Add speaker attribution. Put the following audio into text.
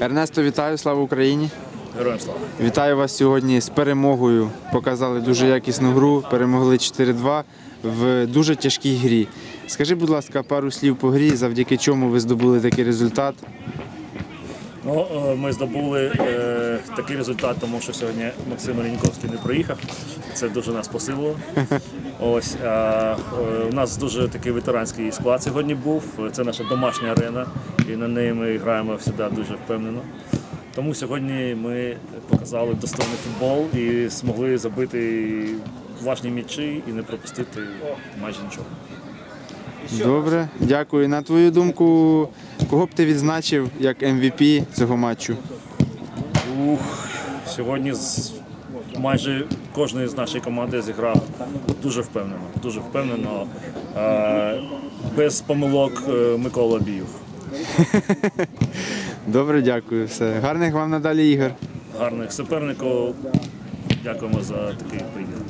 Speaker 1: Ернесто, вітаю, слава Україні!
Speaker 2: Героям слава.
Speaker 1: Вітаю вас сьогодні з перемогою. Показали дуже якісну гру, перемогли 4-2 в дуже тяжкій грі. Скажи, будь ласка, пару слів по грі, завдяки чому ви здобули такий результат.
Speaker 2: Ну, е, ми здобули е, такий результат, тому що сьогодні Максим Леніковський не приїхав. Це дуже нас посилило. Ось а, е, у нас дуже такий ветеранський склад сьогодні був. Це наша домашня арена, і на неї ми граємо завжди дуже впевнено. Тому сьогодні ми показали достойний футбол і змогли забити влажні м'ячі і не пропустити майже нічого.
Speaker 1: Добре, дякую. На твою думку, кого б ти відзначив як MVP цього матчу?
Speaker 2: Ух, сьогодні з майже кожен з нашої команди зіграв дуже впевнено. Дуже впевнено. Е, Без помилок е, Микола Біюх.
Speaker 1: Добре, дякую. Все. Гарних вам надалі ігор.
Speaker 2: Гарних суперників. Дякуємо за такий поєдинок.